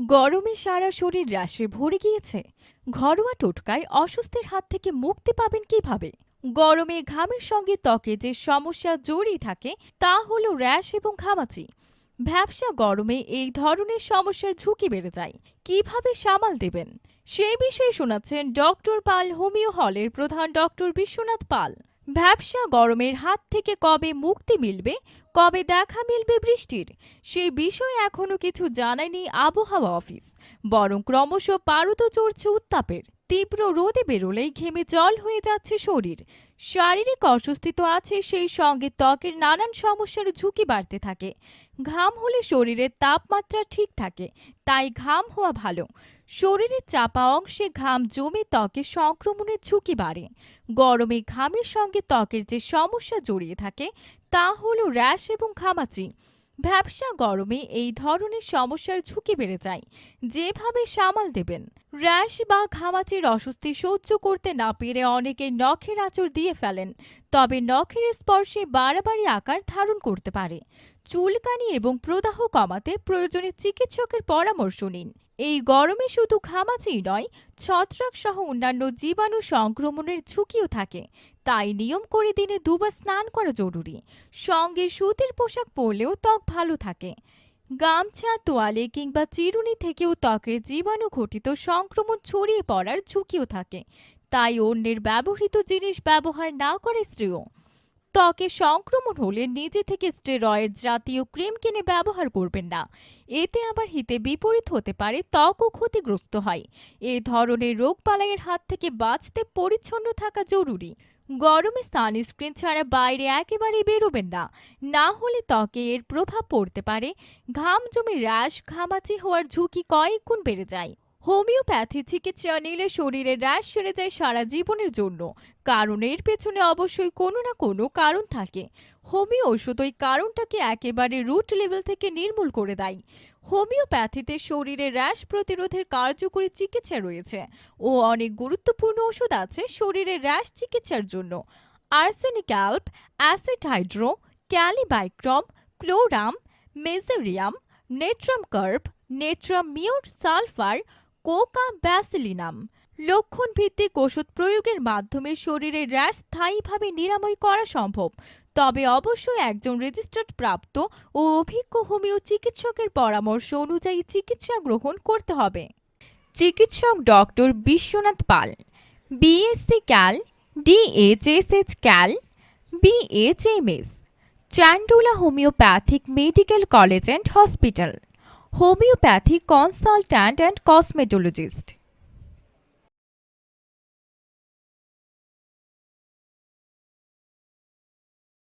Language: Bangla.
গরমে সারা শরীর র্যাশে ভরে গিয়েছে। ঘরোয়া টোটকায় অস্বস্তির হাত থেকে মুক্তি পাবেন কীভাবে? গরমে ঘামের সঙ্গে ত্বকে যে সমস্যা জড়িয়ে থাকে, তা হল র্যাশ এবং ঘামাচি। ভ্যাবসা গরমে এই ধরনের সমস্যার ঝুঁকি বেড়ে যায়। কীভাবে সামাল দেবেন? সেই বিষয়ে শোনাচ্ছেন ডক্টর পাল হোমিও হলের প্রধান ডক্টর বিশ্বনাথ পাল। ভ্যাবসা গরমের হাত থেকে কবে মুক্তি মিলবে কবে দেখা মিলবে বৃষ্টির? সেই বিষয়ে এখনও কিছু জানায়নি আবহাওয়া অফিস। বরং ক্রমশ পারদ চড়ছে উত্তাপের। তীব্র রোদে বেরোলেই ঘেমে জল হয়ে যাচ্ছে শরীর। শারীরিক অস্বস্তি তো আছে, সেই সঙ্গে ত্বকের নানান সমস্যার ঝুঁকি বাড়তে থাকে। ঘাম হলে শরীরের তাপমাত্রা ঠিক থাকে, তাই ঘাম হওয়া ভালো। শরীরের চাপা অংশে ঘাম জমে ত্বকে সংক্রমণের ঝুঁকি বাড়ে। গরমে ঘামের সঙ্গে ত্বকের যে সমস্যা জড়িয়ে থাকে তা হলো র্যাশ এবং খামাচি ভ্যাবসা গরমে এই ধরনের সমস্যার ঝুঁকি বেড়ে যায়। যেভাবে সামাল দেবেন। র্যাশ বা ঘামাচির অস্বস্তি সহ্য করতে না পেরে অনেকে নখের আঁচড় দিয়ে ফেলেন, তবে নখের স্পর্শে বাড়াবাড়ি আকার ধারণ করতে পারে। চুলকানি এবং প্রদাহ কমাতে প্রয়োজনে চিকিৎসকের পরামর্শ নিন। এই গরমে শুধু ঘামাচিই নয়, ছত্রাক সহ অন্যান্য জীবাণু সংক্রমণের ঝুঁকিও থাকে। তাই নিয়ম করে দিনে দুবার স্নান করা জরুরি। সঙ্গে সুতির পোশাক পরলেও ত্বক ভালো থাকে। গামছা, তোয়ালে কিংবা চিরুনি থেকেও ত্বকের জীবাণু ঘটিত সংক্রমণ ছড়িয়ে পড়ার ঝুঁকিও থাকে। তাই অন্যের ব্যবহৃত জিনিস ব্যবহার না করে শ্রেয় ত্বকে সংক্রমণ হলে নিজে থেকে স্টেরয়েড জাতীয় ক্রিম কিনে ব্যবহার করবেন না। এতে আবার হিতে বিপরীত হতে পারে, ত্বকও ক্ষতিগ্রস্ত হয়। এ ধরনের রোগবালাইয়ের হাত থেকে বাঁচতে পরিচ্ছন্ন থাকা জরুরি। গরমে সানস্ক্রিন ছাড়া বাইরে একেবারেই বেরোবেন না। না হলে ত্বকে এর প্রভাব পড়তে পারে। ঘাম জমে র্যাশ ঘামাচি হওয়ার ঝুঁকি কয়েক গুণ বেড়ে যায়। হোমিওপ্যাথি চিকিৎসা নিলে শরীরের র্যাশ সেরে যায় সারা জীবনের জন্য। কারণ এর পেছনে অবশ্যই কোনো না কোনো কারণ থাকে। হোমিও ওষুধ ওই কারণটাকে একেবারে রুট লেভেল থেকে নির্মূল করে দেয়। হোমিওপ্যাথিতে শরীরে র্যাশ প্রতিরোধের কার্যকরী চিকিৎসা রয়েছে ও অনেক গুরুত্বপূর্ণ ওষুধ আছে শরীরে র্যাশ চিকিৎসার জন্য। Arsenic alb, acid hydro, kali bichrome, ক্লোরাম, mezereum, natrum carb natrum mur sulphur coca bacillinum লক্ষণ ভিত্তিক ওষুধ প্রয়োগের মাধ্যমে শরীরের র্যাশ স্থায়ীভাবে নিরাময় করা সম্ভব। তবে অবশ্যই একজন রেজিস্টার্ড প্রাপ্ত ও অভিজ্ঞ হোমিও চিকিৎসকের পরামর্শ অনুযায়ী চিকিৎসা গ্রহণ করতে হবে। চিকিৎসক doctor Biswanath Pal BSc Cal DHSH Cal BHMS চান্ডুলা homeopathic medical college and hospital. Homeopathic consultant and cosmetologist.